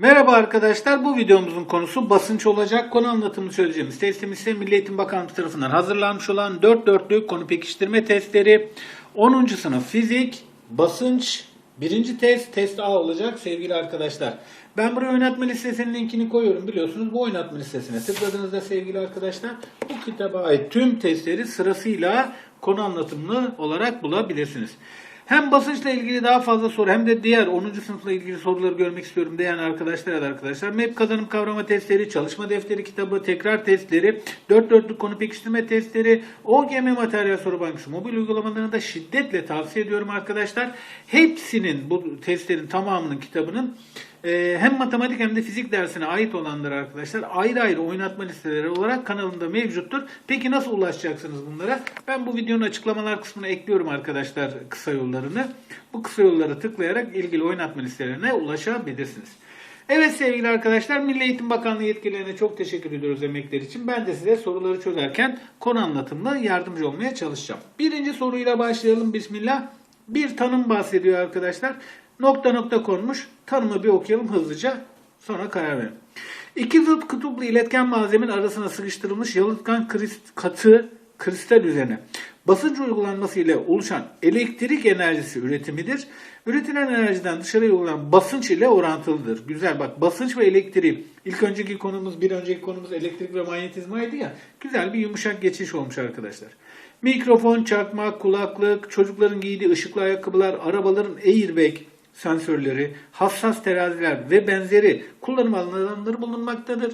Merhaba arkadaşlar. Bu videomuzun konusu basınç olacak. Konu anlatımını çözeceğimiz testimiz ise Milli Eğitim Bakanlığı tarafından hazırlanmış olan 4 dörtlük konu pekiştirme testleri. 10. sınıf fizik, basınç, birinci test, test A olacak sevgili arkadaşlar. Ben buraya oynatma listesinin linkini koyuyorum biliyorsunuz. Bu oynatma listesine tıkladığınızda sevgili arkadaşlar bu kitaba ait tüm testleri sırasıyla konu anlatımlı olarak bulabilirsiniz. Hem basınçla ilgili daha fazla soru hem de diğer 10. sınıfla ilgili soruları görmek istiyorum diyen arkadaşlar ya da arkadaşlar. MEP kazanım kavrama testleri, çalışma defteri kitabı, tekrar testleri, 4 dörtlük konu pekiştirme testleri, OGM materyal soru bankası mobil uygulamalarını da şiddetle tavsiye ediyorum arkadaşlar. Hepsinin bu testlerin tamamının kitabının e, hem matematik hem de fizik dersine ait olanlar arkadaşlar ayrı ayrı oynatma listeleri olarak kanalımda mevcuttur. Peki nasıl ulaşacaksınız bunlara? Ben bu videonun açıklamalar kısmına ekliyorum arkadaşlar kısa yollarını. Bu kısa yollara tıklayarak ilgili oynatma listelerine ulaşabilirsiniz. Evet sevgili arkadaşlar Milli Eğitim Bakanlığı yetkililerine çok teşekkür ediyoruz emekleri için. Ben de size soruları çözerken konu anlatımla yardımcı olmaya çalışacağım. Birinci soruyla başlayalım Bismillah. Bir tanım bahsediyor arkadaşlar. Nokta nokta konmuş. Tanımı bir okuyalım hızlıca. Sonra karar verelim. İki zıt kutuplu iletken malzemenin arasına sıkıştırılmış yalıtkan krist, katı kristal üzerine basınç uygulanması ile oluşan elektrik enerjisi üretimidir. Üretilen enerjiden dışarıya uygulanan basınç ile orantılıdır. Güzel bak basınç ve elektriği. İlk önceki konumuz, bir önceki konumuz elektrik ve manyetizmaydı ya. Güzel bir yumuşak geçiş olmuş arkadaşlar. Mikrofon, çakmak, kulaklık, çocukların giydiği ışıklı ayakkabılar, arabaların airbag sensörleri, hassas teraziler ve benzeri kullanım alanları bulunmaktadır.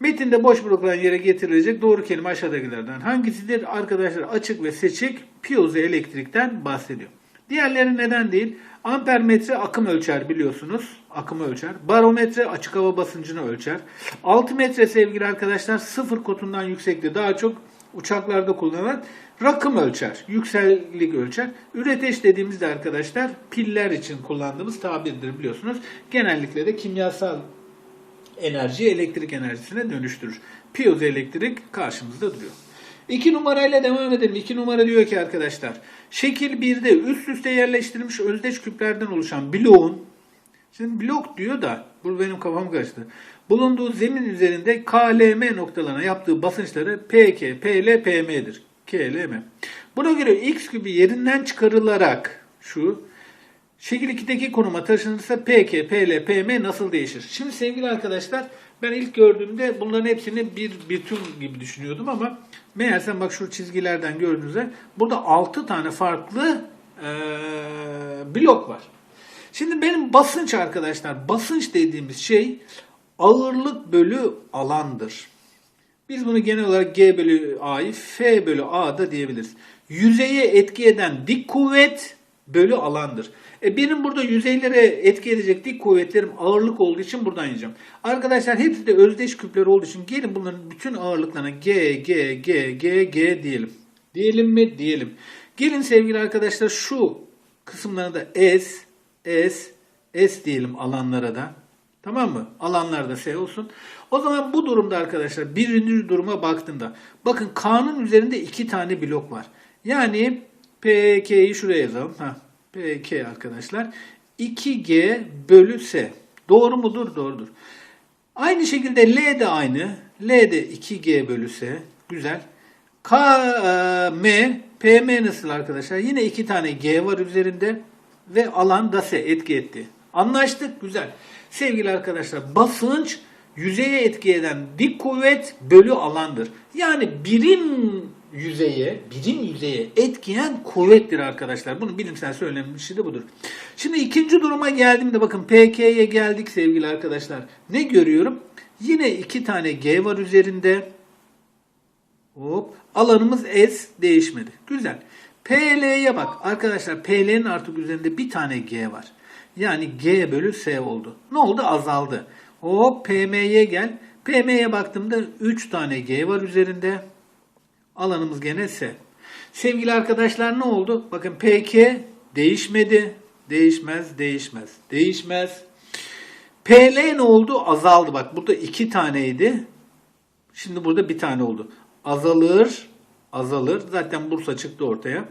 Metinde boş bırakılan yere getirilecek doğru kelime aşağıdakilerden hangisidir? Arkadaşlar açık ve seçik piyozo elektrikten bahsediyor. Diğerleri neden değil? Ampermetre akım ölçer biliyorsunuz. Akımı ölçer. Barometre açık hava basıncını ölçer. Altimetre sevgili arkadaşlar sıfır kotundan yüksekte daha çok uçaklarda kullanılan rakım ölçer. Yüksellik ölçer. Üreteç dediğimizde arkadaşlar piller için kullandığımız tabirdir biliyorsunuz. Genellikle de kimyasal enerjiyi elektrik enerjisine dönüştürür. Piyozoelektrik karşımızda duruyor. İki numarayla devam edelim. İki numara diyor ki arkadaşlar. Şekil 1'de üst üste yerleştirilmiş özdeş küplerden oluşan bloğun Şimdi blok diyor da bu benim kafam karıştı. Bulunduğu zemin üzerinde KLM noktalarına yaptığı basınçları PK, PL, PM'dir. KLM. Buna göre X kübü yerinden çıkarılarak şu şekil 2'deki konuma taşınırsa PK, PL, PM nasıl değişir? Şimdi sevgili arkadaşlar ben ilk gördüğümde bunların hepsini bir bütün gibi düşünüyordum ama meğersem bak şu çizgilerden gördüğünüzde burada 6 tane farklı eee, blok var. Şimdi benim basınç arkadaşlar, basınç dediğimiz şey ağırlık bölü alandır. Biz bunu genel olarak G bölü A'yı F bölü A'da diyebiliriz. Yüzeye etki eden dik kuvvet bölü alandır. E benim burada yüzeylere etki edecek dik kuvvetlerim ağırlık olduğu için buradan yazacağım. Arkadaşlar hepsi de özdeş küpler olduğu için gelin bunların bütün ağırlıklarına G, G, G, G, G diyelim. Diyelim mi? Diyelim. Gelin sevgili arkadaşlar şu kısımlarına da S, S, S diyelim alanlara da. Tamam mı? Alanlarda S olsun. O zaman bu durumda arkadaşlar birinci duruma baktığımda bakın K'nın üzerinde iki tane blok var. Yani PK'yi şuraya yazalım. Ha, PK arkadaşlar. 2G bölü S. Doğru mudur? Doğrudur. Aynı şekilde L de aynı. L de 2G bölü S. Güzel. K, e, M, PM nasıl arkadaşlar? Yine iki tane G var üzerinde ve alan da S etki etti. Anlaştık. Güzel. Sevgili arkadaşlar basınç yüzeye etki eden dik kuvvet bölü alandır. Yani birim yüzeye, birim yüzeye etkiyen kuvvettir arkadaşlar. Bunun bilimsel söylenmişi de budur. Şimdi ikinci duruma geldiğimde bakın PK'ye geldik sevgili arkadaşlar. Ne görüyorum? Yine iki tane G var üzerinde. Hop. Alanımız S değişmedi. Güzel. PL'ye bak. Arkadaşlar PL'nin artık üzerinde bir tane G var. Yani G bölü S oldu. Ne oldu? Azaldı. Hop PM'ye gel. PM'ye baktığımda 3 tane G var üzerinde. Alanımız gene S. Sevgili arkadaşlar ne oldu? Bakın PK değişmedi. Değişmez, değişmez, değişmez. PL ne oldu? Azaldı. Bak burada 2 taneydi. Şimdi burada bir tane oldu. Azalır, azalır. Zaten Bursa çıktı ortaya.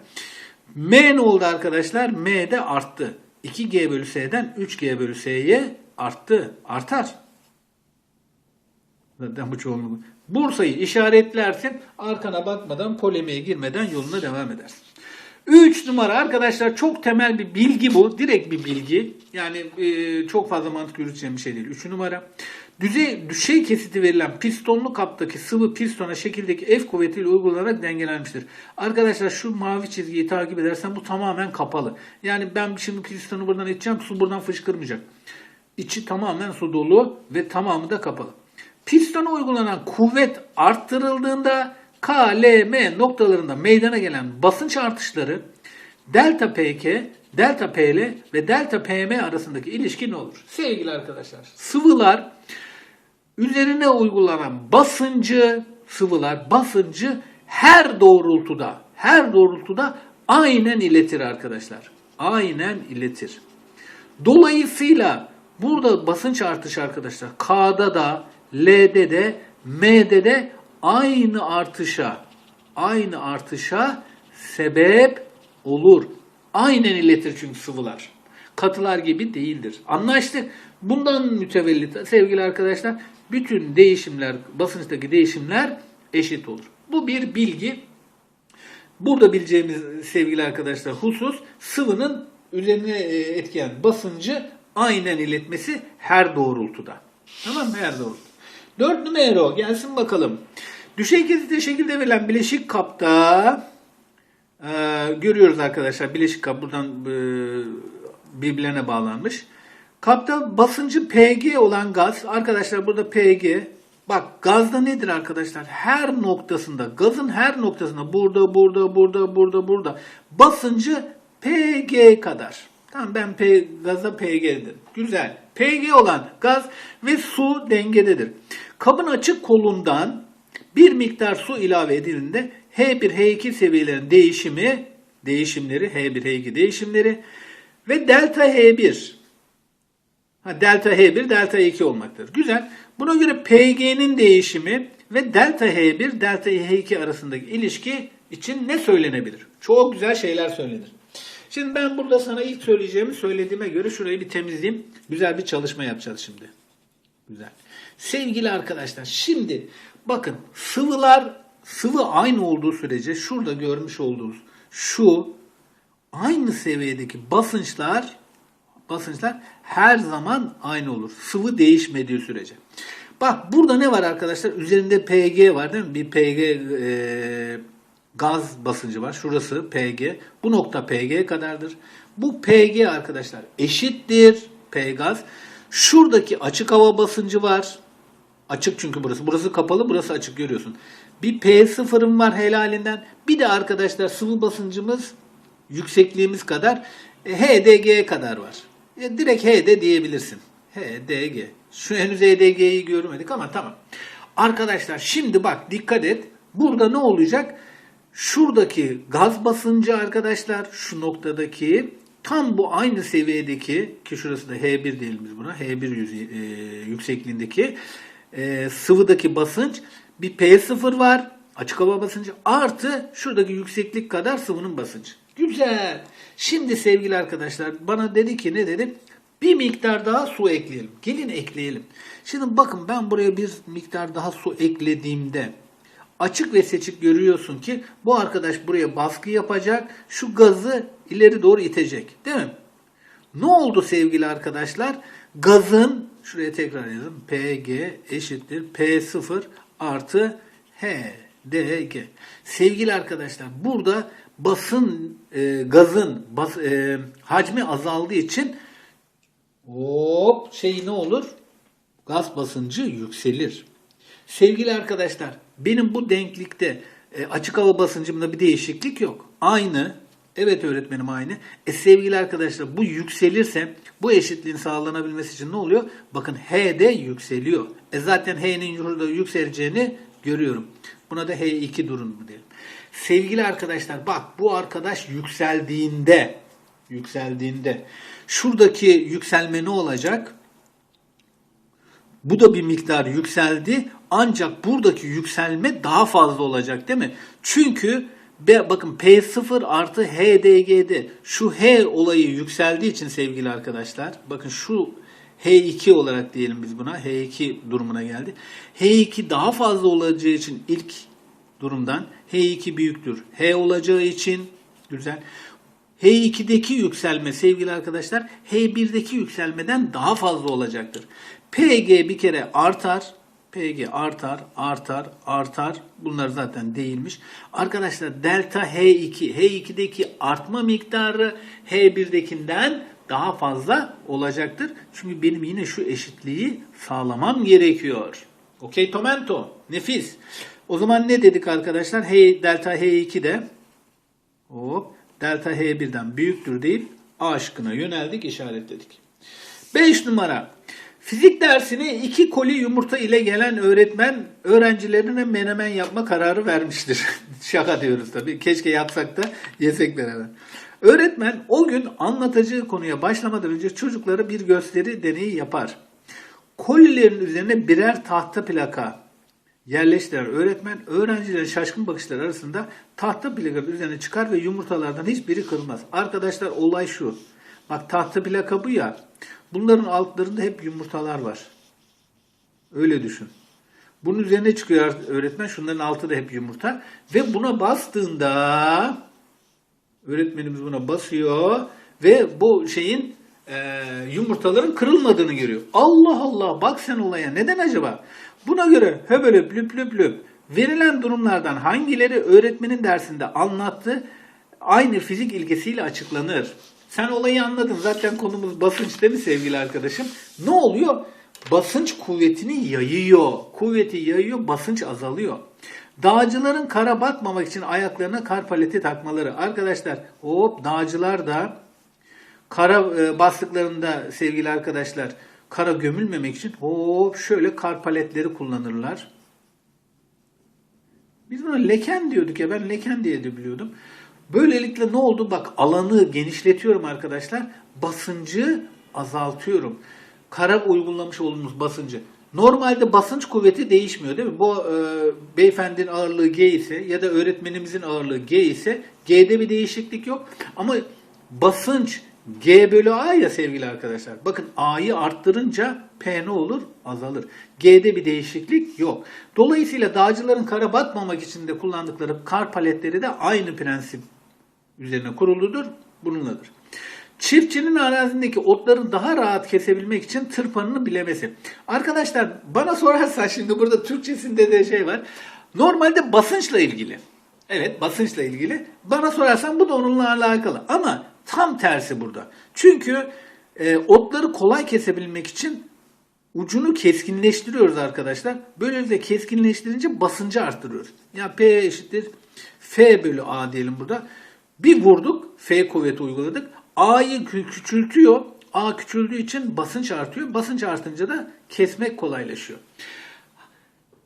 M ne oldu arkadaşlar? M de arttı. 2G bölü S'den 3G bölü S'ye arttı. Artar. Zaten bu çoğunluk. Bursa'yı işaretlersin. Arkana bakmadan polemiğe girmeden yoluna devam edersin. 3 numara arkadaşlar çok temel bir bilgi bu. Direkt bir bilgi. Yani e, çok fazla mantık yürüteceğim bir şey değil. 3 numara. Düzey, düşey kesiti verilen pistonlu kaptaki sıvı pistona şekildeki F kuvvetiyle uygulanarak dengelenmiştir. Arkadaşlar şu mavi çizgiyi takip edersen bu tamamen kapalı. Yani ben şimdi pistonu buradan iteceğim su buradan fışkırmayacak. İçi tamamen su dolu ve tamamı da kapalı. Pistona uygulanan kuvvet arttırıldığında K, L, M noktalarında meydana gelen basınç artışları delta PK, delta PL ve delta PM arasındaki ilişki ne olur? Sevgili arkadaşlar, sıvılar üzerine uygulanan basıncı, sıvılar basıncı her doğrultuda, her doğrultuda aynen iletir arkadaşlar. Aynen iletir. Dolayısıyla burada basınç artışı arkadaşlar K'da da, L'de de, M'de de aynı artışa, aynı artışa sebep olur. Aynen iletir çünkü sıvılar. Katılar gibi değildir. Anlaştık. Bundan mütevellit sevgili arkadaşlar bütün değişimler, basınçtaki değişimler eşit olur. Bu bir bilgi. Burada bileceğimiz sevgili arkadaşlar husus sıvının üzerine e, etkileyen basıncı aynen iletmesi her doğrultuda. Tamam mı? Her doğrultuda. Dört numara gelsin bakalım. Düşey kesitli şekilde verilen bileşik kapta e, görüyoruz arkadaşlar bileşik kap buradan e, birbirlerine bağlanmış. Kapta basıncı PG olan gaz arkadaşlar burada PG Bak gazda nedir arkadaşlar? Her noktasında, gazın her noktasında burada, burada, burada, burada, burada basıncı PG kadar. Tamam ben P, gaza PG dedim. Güzel. PG olan gaz ve su dengededir. Kabın açık kolundan bir miktar su ilave edildiğinde H1, H2 seviyelerin değişimi, değişimleri, H1, H2 değişimleri ve delta H1 Ha, delta H1, delta H2 olmaktadır. Güzel. Buna göre PG'nin değişimi ve delta H1, delta H2 arasındaki ilişki için ne söylenebilir? Çok güzel şeyler söylenir. Şimdi ben burada sana ilk söyleyeceğimi söylediğime göre şurayı bir temizleyeyim. Güzel bir çalışma yapacağız şimdi. Güzel. Sevgili arkadaşlar şimdi bakın sıvılar sıvı aynı olduğu sürece şurada görmüş olduğunuz şu aynı seviyedeki basınçlar basınçlar her zaman aynı olur. Sıvı değişmediği sürece. Bak burada ne var arkadaşlar? Üzerinde PG var değil mi? Bir PG e, gaz basıncı var. Şurası PG. Bu nokta PG kadardır. Bu PG arkadaşlar eşittir P gaz. Şuradaki açık hava basıncı var. Açık çünkü burası. Burası kapalı, burası açık görüyorsun. Bir P0'ım var helalinden. Bir de arkadaşlar sıvı basıncımız yüksekliğimiz kadar e, HDG kadar var. E, direkt HD diyebilirsin. HDG. Şu henüz HDG'yi görmedik ama tamam. Arkadaşlar şimdi bak dikkat et. Burada ne olacak? Şuradaki gaz basıncı arkadaşlar şu noktadaki tam bu aynı seviyedeki ki şurası da H1 diyelim biz buna. H1 yüze, e, yüksekliğindeki e, sıvıdaki basınç bir P0 var. Açık hava basıncı artı şuradaki yükseklik kadar sıvının basıncı. Güzel. Şimdi sevgili arkadaşlar bana dedi ki ne dedi? Bir miktar daha su ekleyelim. Gelin ekleyelim. Şimdi bakın ben buraya bir miktar daha su eklediğimde açık ve seçik görüyorsun ki bu arkadaş buraya baskı yapacak. Şu gazı ileri doğru itecek. Değil mi? Ne oldu sevgili arkadaşlar? Gazın şuraya tekrar yazın. PG eşittir P0 artı HDG. Sevgili arkadaşlar burada basın e, gazın bas, e, hacmi azaldığı için hop şey ne olur? Gaz basıncı yükselir. Sevgili arkadaşlar benim bu denklikte e, açık hava basıncımda bir değişiklik yok. Aynı. Evet öğretmenim aynı. E sevgili arkadaşlar bu yükselirse bu eşitliğin sağlanabilmesi için ne oluyor? Bakın H de yükseliyor. E zaten H'nin burada yükseleceğini görüyorum. Buna da H2 durumu diyelim. Sevgili arkadaşlar bak bu arkadaş yükseldiğinde yükseldiğinde şuradaki yükselme ne olacak? Bu da bir miktar yükseldi ancak buradaki yükselme daha fazla olacak değil mi? Çünkü bakın P0 artı HDG'de şu H olayı yükseldiği için sevgili arkadaşlar bakın şu H2 olarak diyelim biz buna. H2 durumuna geldi. H2 daha fazla olacağı için ilk durumdan H2 büyüktür. H olacağı için güzel. H2'deki yükselme sevgili arkadaşlar H1'deki yükselmeden daha fazla olacaktır. PG bir kere artar. PG artar, artar, artar. Bunlar zaten değilmiş. Arkadaşlar delta H2, H2'deki artma miktarı H1'dekinden daha fazla olacaktır. Çünkü benim yine şu eşitliği sağlamam gerekiyor. Okey Tomento. Nefis. O zaman ne dedik arkadaşlar? H, delta H2 de hop, delta H1'den büyüktür deyip A şıkkına yöneldik, işaretledik. 5 numara. Fizik dersine iki koli yumurta ile gelen öğretmen öğrencilerine menemen yapma kararı vermiştir. Şaka diyoruz tabii. Keşke yapsak da yesek beraber. Öğretmen o gün anlatacağı konuya başlamadan önce çocuklara bir gösteri deneyi yapar. Kolilerin üzerine birer tahta plaka yerleştiren öğretmen öğrencilerin şaşkın bakışları arasında tahta plakanın üzerine çıkar ve yumurtalardan hiçbiri kırılmaz. Arkadaşlar olay şu. Bak tahta plaka bu ya. Bunların altlarında hep yumurtalar var. Öyle düşün. Bunun üzerine çıkıyor öğretmen. Şunların altı da hep yumurta. Ve buna bastığında öğretmenimiz buna basıyor ve bu şeyin e, yumurtaların kırılmadığını görüyor. Allah Allah bak sen olaya neden acaba? Buna göre höbölüp lüp lüp lüp verilen durumlardan hangileri öğretmenin dersinde anlattı aynı fizik ilkesiyle açıklanır. Sen olayı anladın. Zaten konumuz basınç değil mi sevgili arkadaşım? Ne oluyor? Basınç kuvvetini yayıyor. Kuvveti yayıyor, basınç azalıyor. Dağcıların kara batmamak için ayaklarına kar paleti takmaları. Arkadaşlar hop dağcılar da kara e, bastıklarında sevgili arkadaşlar kara gömülmemek için hop şöyle kar paletleri kullanırlar. Biz buna leken diyorduk ya ben leken diye de biliyordum. Böylelikle ne oldu? Bak alanı genişletiyorum arkadaşlar. Basıncı azaltıyorum. Kara uygulamış olduğumuz basıncı. Normalde basınç kuvveti değişmiyor değil mi? Bu e, beyefendinin ağırlığı G ise ya da öğretmenimizin ağırlığı G ise G'de bir değişiklik yok. Ama basınç G bölü A ya sevgili arkadaşlar. Bakın A'yı arttırınca P ne olur? Azalır. G'de bir değişiklik yok. Dolayısıyla dağcıların kara batmamak için de kullandıkları kar paletleri de aynı prensip üzerine kuruludur. Bununladır. Çiftçinin arazindeki otları daha rahat kesebilmek için tırpanını bilemesi. Arkadaşlar bana sorarsan şimdi burada Türkçesinde de şey var. Normalde basınçla ilgili. Evet basınçla ilgili. Bana sorarsan bu da onunla alakalı. Ama tam tersi burada. Çünkü e, otları kolay kesebilmek için ucunu keskinleştiriyoruz arkadaşlar. Böylelikle keskinleştirince basıncı arttırıyoruz. Yani P eşittir F bölü A diyelim burada. Bir vurduk, F kuvveti uyguladık. A'yı kü- küçültüyor. A küçüldüğü için basınç artıyor. Basınç artınca da kesmek kolaylaşıyor.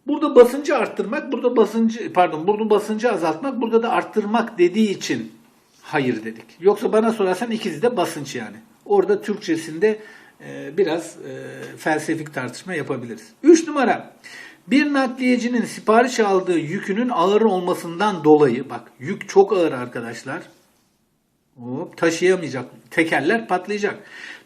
Burada basıncı arttırmak, burada basıncı pardon, burada basıncı azaltmak, burada da arttırmak dediği için hayır dedik. Yoksa bana sorarsan ikisi de basınç yani. Orada Türkçesinde e, biraz e, felsefik tartışma yapabiliriz. 3 numara. Bir nakliyecinin sipariş aldığı yükünün ağır olmasından dolayı bak yük çok ağır arkadaşlar. Hop, taşıyamayacak. Tekerler patlayacak.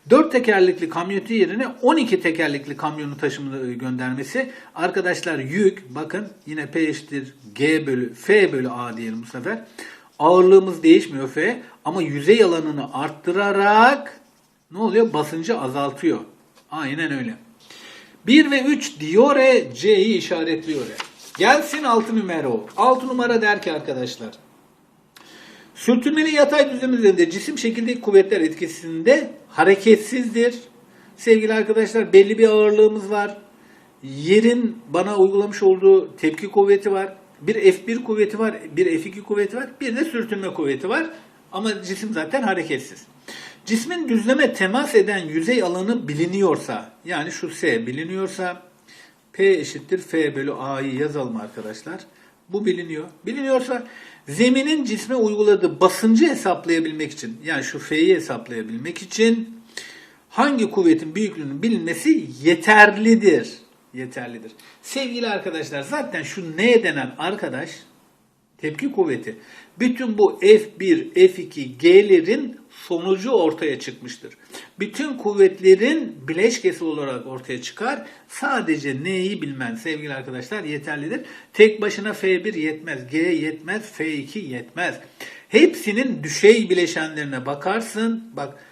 4 tekerlekli kamyoneti yerine 12 tekerlekli kamyonu taşımını göndermesi. Arkadaşlar yük bakın yine P eşittir G bölü F bölü A diyelim bu sefer. Ağırlığımız değişmiyor F ama yüzey alanını arttırarak ne oluyor? Basıncı azaltıyor. Aynen öyle. 1 ve 3 diyor C'yi işaretliyor. Gelsin 6 numara o. 6 numara der ki arkadaşlar. Sürtünmeli yatay düzlem üzerinde cisim şekildeki kuvvetler etkisinde hareketsizdir. Sevgili arkadaşlar belli bir ağırlığımız var. Yerin bana uygulamış olduğu tepki kuvveti var. Bir F1 kuvveti var, bir F2 kuvveti var, bir de sürtünme kuvveti var. Ama cisim zaten hareketsiz. Cismin düzleme temas eden yüzey alanı biliniyorsa, yani şu S biliniyorsa, P eşittir F bölü A'yı yazalım arkadaşlar. Bu biliniyor. Biliniyorsa zeminin cisme uyguladığı basıncı hesaplayabilmek için, yani şu F'yi hesaplayabilmek için hangi kuvvetin büyüklüğünün bilinmesi yeterlidir. Yeterlidir. Sevgili arkadaşlar zaten şu N denen arkadaş tepki kuvveti Bütün bu F1, F2, G'lerin sonucu ortaya çıkmıştır. Bütün kuvvetlerin bileşkesi olarak ortaya çıkar. Sadece N'yi bilmen sevgili arkadaşlar yeterlidir. Tek başına F1 yetmez, G yetmez, F2 yetmez. Hepsinin düşey bileşenlerine bakarsın. Bak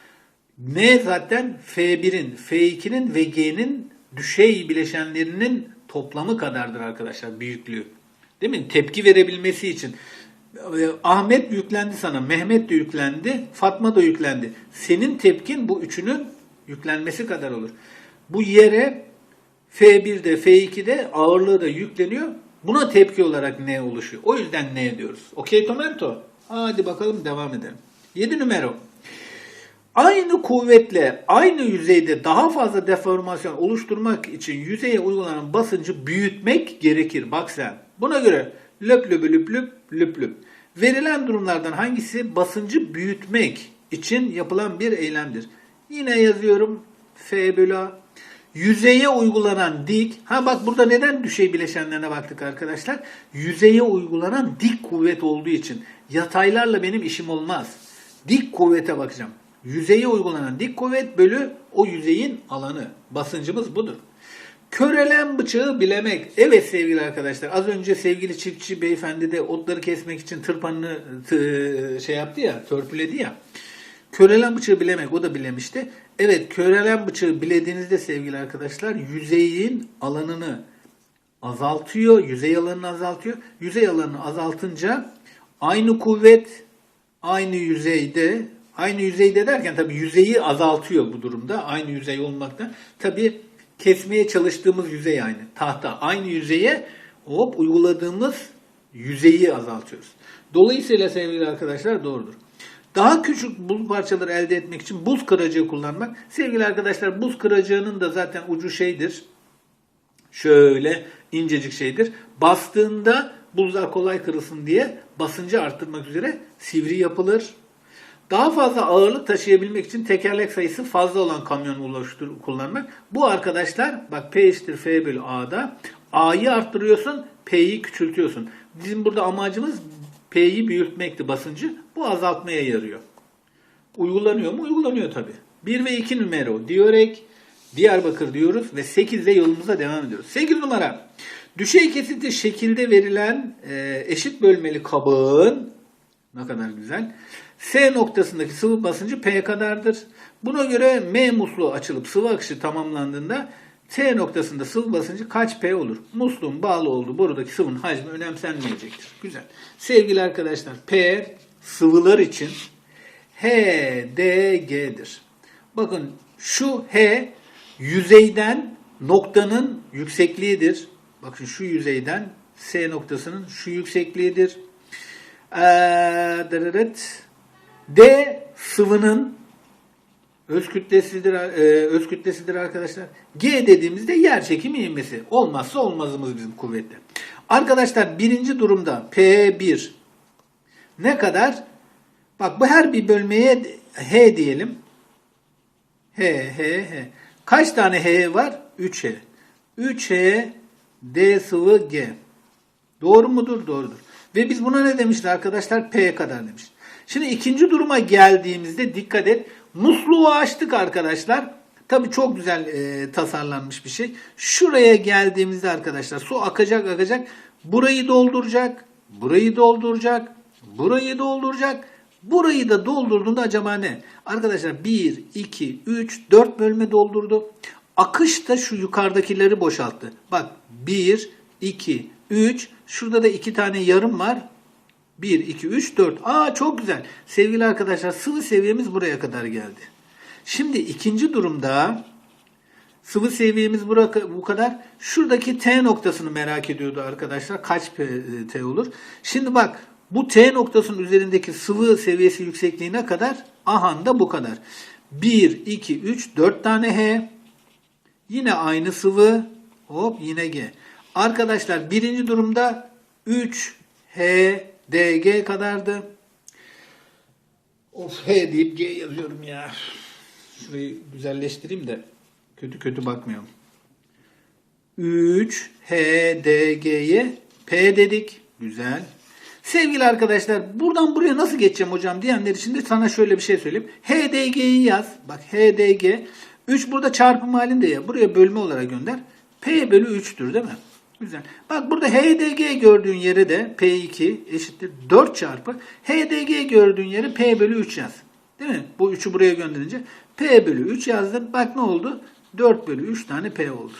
N zaten F1'in, F2'nin ve G'nin düşey bileşenlerinin toplamı kadardır arkadaşlar büyüklüğü. Değil mi? Tepki verebilmesi için. Ee, Ahmet yüklendi sana, Mehmet de yüklendi, Fatma da yüklendi. Senin tepkin bu üçünün yüklenmesi kadar olur. Bu yere F1'de, F2'de ağırlığı da yükleniyor. Buna tepki olarak ne oluşuyor? O yüzden ne diyoruz? Okey Tomento? Hadi bakalım devam edelim. 7 numara. Aynı kuvvetle aynı yüzeyde daha fazla deformasyon oluşturmak için yüzeye uygulanan basıncı büyütmek gerekir. Bak sen. Buna göre löp löp löp löp löp löp. Verilen durumlardan hangisi basıncı büyütmek için yapılan bir eylemdir? Yine yazıyorum F bölü. Yüzeye uygulanan dik, ha bak burada neden düşey bileşenlerine baktık arkadaşlar? Yüzeye uygulanan dik kuvvet olduğu için yataylarla benim işim olmaz. Dik kuvvete bakacağım. Yüzeye uygulanan dik kuvvet bölü o yüzeyin alanı. Basıncımız budur. Körelen bıçağı bilemek. Evet sevgili arkadaşlar az önce sevgili çiftçi beyefendi de otları kesmek için tırpanını tı- şey yaptı ya törpüledi ya. Körelen bıçağı bilemek o da bilemişti. Evet körelen bıçağı bilediğinizde sevgili arkadaşlar yüzeyin alanını azaltıyor. Yüzey alanını azaltıyor. Yüzey alanını azaltınca aynı kuvvet aynı yüzeyde aynı yüzeyde derken tabii yüzeyi azaltıyor bu durumda. Aynı yüzey olmakta. Tabii kesmeye çalıştığımız yüzey aynı. Tahta aynı yüzeye hop uyguladığımız yüzeyi azaltıyoruz. Dolayısıyla sevgili arkadaşlar doğrudur. Daha küçük buz parçaları elde etmek için buz kıracığı kullanmak. Sevgili arkadaşlar buz kıracığının da zaten ucu şeydir. Şöyle incecik şeydir. Bastığında buzlar kolay kırılsın diye basıncı arttırmak üzere sivri yapılır. Daha fazla ağırlık taşıyabilmek için tekerlek sayısı fazla olan kamyon ulaştır, kullanmak. Bu arkadaşlar bak P eşittir F bölü A'da A'yı arttırıyorsun P'yi küçültüyorsun. Bizim burada amacımız P'yi büyütmekti basıncı. Bu azaltmaya yarıyor. Uygulanıyor mu? Uygulanıyor tabi. 1 ve 2 numara Diyorek, Diyarbakır diyoruz ve 8 ile yolumuza devam ediyoruz. 8 numara. Düşey kesinti şekilde verilen e, eşit bölmeli kabın ne kadar güzel. S noktasındaki sıvı basıncı P kadardır. Buna göre M musluğu açılıp sıvı akışı tamamlandığında T noktasında sıvı basıncı kaç P olur? Musluğun bağlı olduğu borudaki sıvının hacmi önemsenmeyecektir. Güzel. Sevgili arkadaşlar P sıvılar için HDG'dir. Bakın şu H yüzeyden noktanın yüksekliğidir. Bakın şu yüzeyden S noktasının şu yüksekliğidir. Ee. D sıvının öz kütlesidir, e, öz kütlesidir arkadaşlar. G dediğimizde yer çekimi ivmesi. Olmazsa olmazımız bizim kuvvette. Arkadaşlar birinci durumda P1 ne kadar? Bak bu her bir bölmeye H diyelim. H, H, H. Kaç tane H var? 3H. 3H D sıvı G. Doğru mudur? Doğrudur. Ve biz buna ne demişler arkadaşlar? P kadar demiş. Şimdi ikinci duruma geldiğimizde dikkat et. Musluğu açtık arkadaşlar. Tabii çok güzel e, tasarlanmış bir şey. Şuraya geldiğimizde arkadaşlar su akacak akacak. Burayı dolduracak. Burayı dolduracak. Burayı dolduracak. Burayı da doldurduğunda acaba ne? Arkadaşlar 1, 2, 3, 4 bölme doldurdu. Akış da şu yukarıdakileri boşalttı. Bak 1, 2, 3. Şurada da 2 tane yarım var. 1, 2, 3, 4. Aa çok güzel. Sevgili arkadaşlar sıvı seviyemiz buraya kadar geldi. Şimdi ikinci durumda sıvı seviyemiz buraya, bu kadar. Şuradaki T noktasını merak ediyordu arkadaşlar. Kaç P, T olur? Şimdi bak bu T noktasının üzerindeki sıvı seviyesi yüksekliğine kadar ahan da bu kadar. 1, 2, 3, 4 tane H. Yine aynı sıvı. Hop yine G. Arkadaşlar birinci durumda 3 H DG kadardı. Of H deyip G yazıyorum ya. Şurayı güzelleştireyim de kötü kötü bakmayalım. 3 H D G'ye P dedik. Güzel. Sevgili arkadaşlar buradan buraya nasıl geçeceğim hocam diyenler için de sana şöyle bir şey söyleyeyim. HDG'yi yaz. Bak HDG. 3 burada çarpım halinde ya. Buraya bölme olarak gönder. P bölü 3'tür değil mi? Güzel. Bak burada HDG gördüğün yere de P2 eşittir 4 çarpı HDG gördüğün yere P bölü 3 yaz. Değil mi? Bu 3'ü buraya gönderince P bölü 3 yazdın. Bak ne oldu? 4 bölü 3 tane P oldu.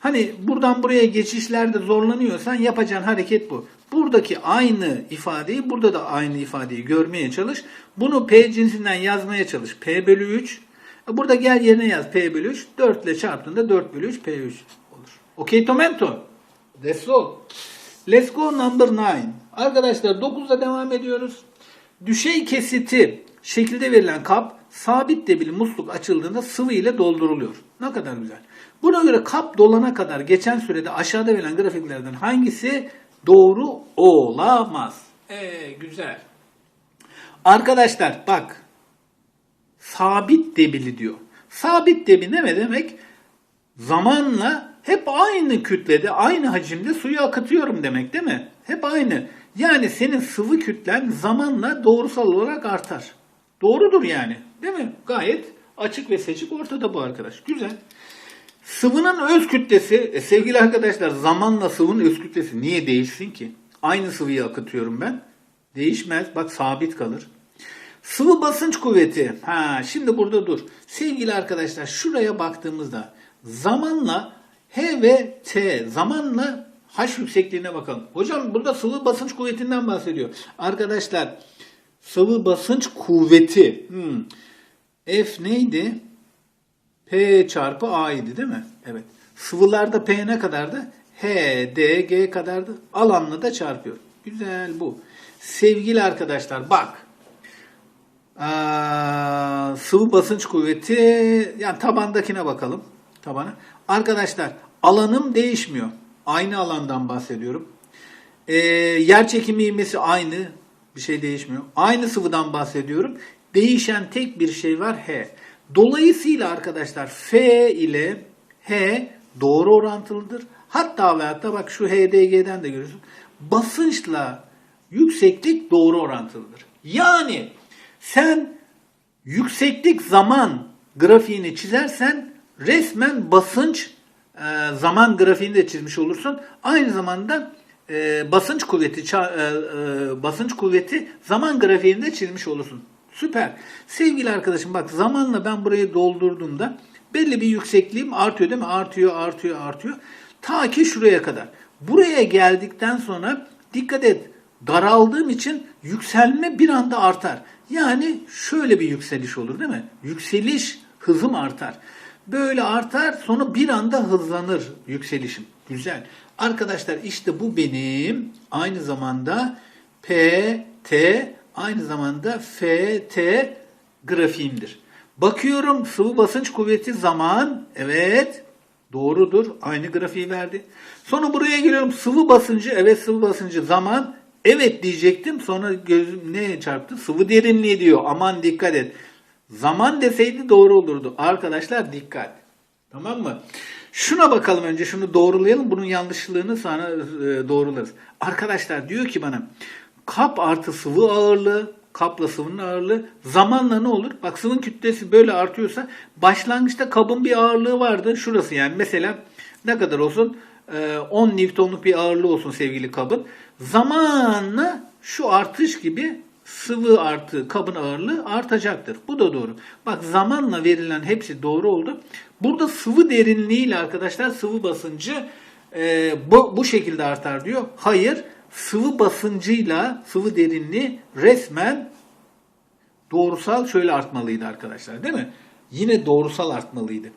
Hani buradan buraya geçişlerde zorlanıyorsan yapacağın hareket bu. Buradaki aynı ifadeyi burada da aynı ifadeyi görmeye çalış. Bunu P cinsinden yazmaya çalış. P bölü 3. E Burada gel yerine yaz P bölü 3. 4 ile çarptığında 4 bölü 3 P 3 olur. Okay Tomento? That's all. Let's go number 9. Arkadaşlar 9'da devam ediyoruz. Düşey kesiti şekilde verilen kap sabit debili musluk açıldığında sıvı ile dolduruluyor. Ne kadar güzel. Buna göre kap dolana kadar geçen sürede aşağıda verilen grafiklerden hangisi doğru olamaz? Ee, güzel. Arkadaşlar bak sabit debili diyor. Sabit debi ne demek? Zamanla hep aynı kütlede, aynı hacimde suyu akıtıyorum demek değil mi? Hep aynı. Yani senin sıvı kütlen zamanla doğrusal olarak artar. Doğrudur yani. Değil mi? Gayet açık ve seçik ortada bu arkadaş. Güzel. Sıvının öz kütlesi, e, sevgili arkadaşlar zamanla sıvının öz kütlesi niye değişsin ki? Aynı sıvıyı akıtıyorum ben. Değişmez. Bak sabit kalır. Sıvı basınç kuvveti. Ha, şimdi burada dur. Sevgili arkadaşlar şuraya baktığımızda zamanla H ve T zamanla H yüksekliğine bakalım. Hocam burada sıvı basınç kuvvetinden bahsediyor. Arkadaşlar sıvı basınç kuvveti. Hmm. F neydi? P çarpı A idi değil mi? Evet. Sıvılarda P ne kadardı? H, D, G kadardı. Alanla da çarpıyor. Güzel bu. Sevgili arkadaşlar bak. Aa, sıvı basınç kuvveti yani tabandakine bakalım. Tabana. Arkadaşlar alanım değişmiyor. Aynı alandan bahsediyorum. Ee, yer çekimi ivmesi aynı. Bir şey değişmiyor. Aynı sıvıdan bahsediyorum. Değişen tek bir şey var H. Dolayısıyla arkadaşlar F ile H doğru orantılıdır. Hatta ve hatta bak şu HDG'den de görüyorsun. Basınçla yükseklik doğru orantılıdır. Yani sen yükseklik zaman grafiğini çizersen resmen basınç e, zaman grafiğini de çizmiş olursun. Aynı zamanda e, basınç kuvveti ça- e, e, basınç kuvveti zaman grafiğini de çizmiş olursun. Süper. Sevgili arkadaşım bak zamanla ben burayı doldurduğumda belli bir yüksekliğim artıyor değil mi? Artıyor, artıyor, artıyor. Ta ki şuraya kadar. Buraya geldikten sonra dikkat et daraldığım için yükselme bir anda artar. Yani şöyle bir yükseliş olur değil mi? Yükseliş hızım artar. Böyle artar sonra bir anda hızlanır yükselişim. Güzel. Arkadaşlar işte bu benim aynı zamanda P, T aynı zamanda F, T grafiğimdir. Bakıyorum sıvı basınç kuvveti zaman. Evet. Doğrudur. Aynı grafiği verdi. Sonra buraya geliyorum sıvı basıncı. Evet sıvı basıncı zaman. Evet diyecektim. Sonra gözüm ne çarptı? Sıvı derinliği diyor. Aman dikkat et. Zaman deseydi doğru olurdu. Arkadaşlar dikkat. Tamam mı? Şuna bakalım önce şunu doğrulayalım. Bunun yanlışlığını sonra e, doğrularız. Arkadaşlar diyor ki bana kap artı sıvı ağırlığı kapla sıvının ağırlığı zamanla ne olur? Bak sıvının kütlesi böyle artıyorsa başlangıçta kabın bir ağırlığı vardı. Şurası yani mesela ne kadar olsun? Ee, 10 Newton'luk bir ağırlığı olsun sevgili kabın. Zamanla şu artış gibi sıvı artı kabın ağırlığı artacaktır. Bu da doğru. Bak zamanla verilen hepsi doğru oldu. Burada sıvı derinliğiyle arkadaşlar sıvı basıncı e, bu, bu şekilde artar diyor. Hayır sıvı basıncıyla sıvı derinliği resmen doğrusal şöyle artmalıydı arkadaşlar değil mi? Yine doğrusal artmalıydı.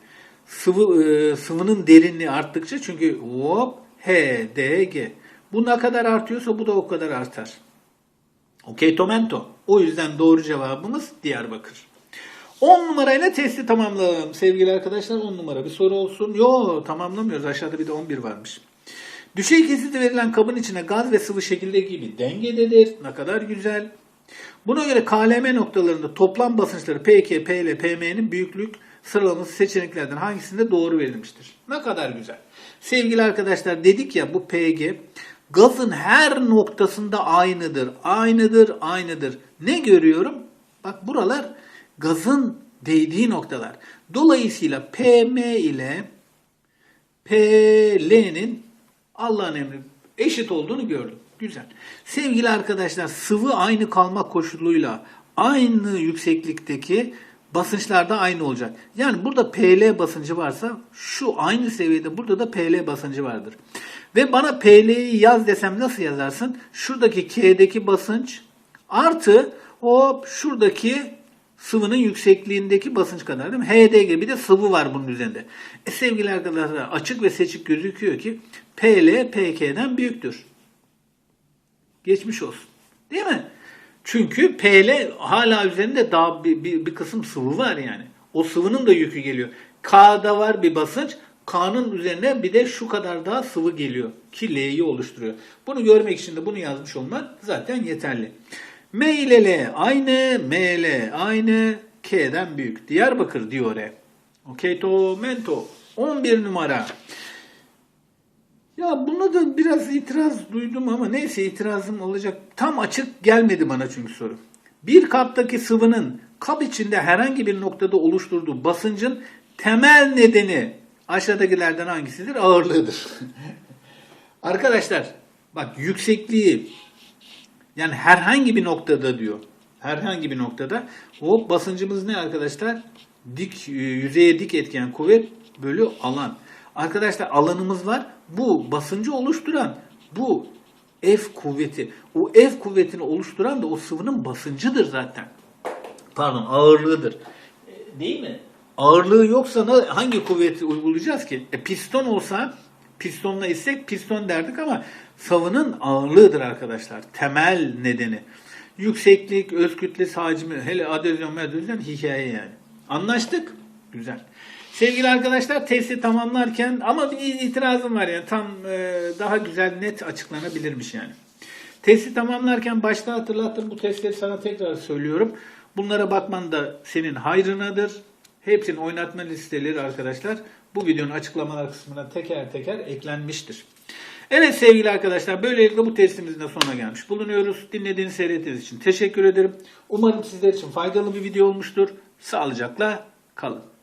Sıvı e, sıvının derinliği arttıkça çünkü hop H, D, G. Bu ne kadar artıyorsa bu da o kadar artar. Okey Tomento. O yüzden doğru cevabımız Diyarbakır. 10 numarayla testi tamamlayalım. Sevgili arkadaşlar 10 numara bir soru olsun. Yo tamamlamıyoruz. Aşağıda bir de 11 varmış. Düşey kesiti verilen kabın içine gaz ve sıvı şekilde gibi dengededir. Ne kadar güzel. Buna göre KLM noktalarında toplam basınçları PK, PL, PM'nin büyüklük sıralaması seçeneklerden hangisinde doğru verilmiştir? Ne kadar güzel. Sevgili arkadaşlar dedik ya bu PG Gazın her noktasında aynıdır. Aynıdır, aynıdır. Ne görüyorum? Bak buralar gazın değdiği noktalar. Dolayısıyla PM ile PL'nin Allah'ın emri eşit olduğunu gördüm. Güzel. Sevgili arkadaşlar sıvı aynı kalmak koşuluyla aynı yükseklikteki basınçlar da aynı olacak. Yani burada PL basıncı varsa şu aynı seviyede burada da PL basıncı vardır. Ve bana PL'yi yaz desem nasıl yazarsın? Şuradaki K'deki basınç artı hop şuradaki sıvının yüksekliğindeki basınç kadar değil mi? HD gibi de sıvı var bunun üzerinde. E sevgili arkadaşlar açık ve seçik gözüküyor ki PL PK'den büyüktür. Geçmiş olsun. Değil mi? Çünkü PL hala üzerinde daha bir, bir, bir kısım sıvı var yani. O sıvının da yükü geliyor. K'da var bir basınç. K'nın üzerine bir de şu kadar daha sıvı geliyor. Ki L'yi oluşturuyor. Bunu görmek için de bunu yazmış olman zaten yeterli. M ile L aynı, M ile aynı, K'den büyük. Diyarbakır diyor E. Okey to mento. 11 numara. Ya buna da biraz itiraz duydum ama neyse itirazım olacak. Tam açık gelmedi bana çünkü soru. Bir kaptaki sıvının kap içinde herhangi bir noktada oluşturduğu basıncın temel nedeni aşağıdakilerden hangisidir? Ağırlığıdır. Arkadaşlar bak yüksekliği yani herhangi bir noktada diyor. Herhangi bir noktada. O basıncımız ne arkadaşlar? Dik e, yüzeye dik etken kuvvet bölü alan. Arkadaşlar alanımız var. Bu basıncı oluşturan bu F kuvveti. O F kuvvetini oluşturan da o sıvının basıncıdır zaten. Pardon ağırlığıdır. E, Değil mi? Ağırlığı yoksa hangi kuvveti uygulayacağız ki? E, piston olsa pistonla istek piston derdik ama sıvının ağırlığıdır arkadaşlar. Temel nedeni. Yükseklik, öz kütlesi, hacmi, hele adezyon ve adezyon hikaye yani. Anlaştık? Güzel. Sevgili arkadaşlar testi tamamlarken ama bir itirazım var yani tam e, daha güzel net açıklanabilirmiş yani. Testi tamamlarken başta hatırlattım bu testleri sana tekrar söylüyorum. Bunlara bakman da senin hayrınadır. Hepsinin oynatma listeleri arkadaşlar bu videonun açıklamalar kısmına teker teker eklenmiştir. Evet sevgili arkadaşlar böylelikle bu testimizin de sonuna gelmiş bulunuyoruz. Dinlediğiniz seyrettiğiniz için teşekkür ederim. Umarım sizler için faydalı bir video olmuştur. Sağlıcakla kalın.